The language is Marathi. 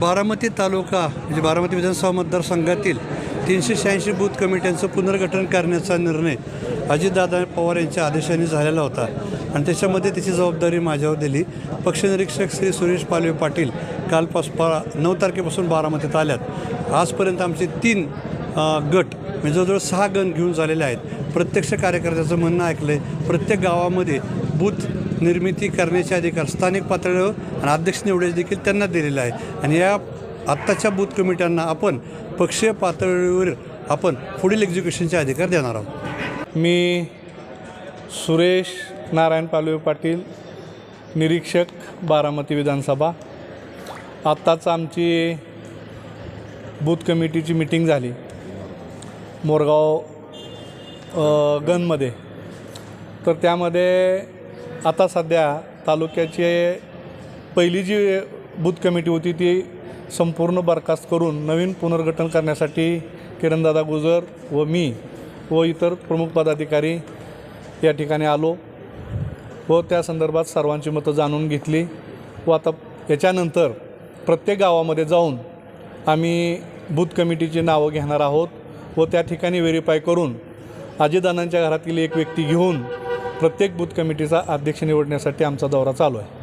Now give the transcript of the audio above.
बारामती तालुका म्हणजे बारामती विधानसभा मतदारसंघातील तीनशे शहाऐंशी बूथ कमिट्यांचं पुनर्गठन करण्याचा निर्णय अजितदादा पवार यांच्या आदेशाने झालेला होता. आणि त्याच्यामध्ये त्याची जबाबदारी माझ्यावर दिली. पक्षनिरीक्षक श्री सुरेश पालवे पाटील कालपास पा नऊ तारखेपासून बारामतीत आल्यात. आजपर्यंत आमचे तीन गट म्हणजे जवळजवळ सहा गण घेऊन झालेले आहेत. प्रत्यक्ष कार्यकर्त्याचं म्हणणं ऐकलं आहे प्रत्येक गावामध्ये बूथ निर्मिती करण्याचे अधिकार स्थानिक पातळीवर आणि अध्यक्ष निवडायचे देखील त्यांना दिलेलं आहे. आणि या आत्ताच्या बूथ कमिट्यांना आपण पक्षीय पातळीवर आपण पुढील एक्झिक्युशनचे अधिकार देणार आहोत. मी सुरेश नारायण पालवे पाटील निरीक्षक बारामती विधानसभा. आत्ताच आमची बूथ कमिटीची मिटिंग झाली. मोरगाव गनमध्ये तर त्यामध्ये आता सध्या तालुक्याचे पहिली जी बूथ कमिटी होती ती संपूर्ण बरखास्त करून नवीन पुनर्गठन करण्यासाठी किरणदादा गुजर व मी व इतर प्रमुख पदाधिकारी या ठिकाणी आलो व त्या संदर्भात सर्वांची मतं जाणून घेतली व आता याच्यानंतर प्रत्येक गावामध्ये जाऊन आम्ही बूथ कमिटीची नावं घेणार आहोत व त्या ठिकाणी व्हेरीफाय करून अजितदानांच्या घरातील एक व्यक्ती घेऊन प्रत्येक बूथ कमिटीचा अध्यक्ष निवडण्यासाठी आमचा दौरा चालू आहे.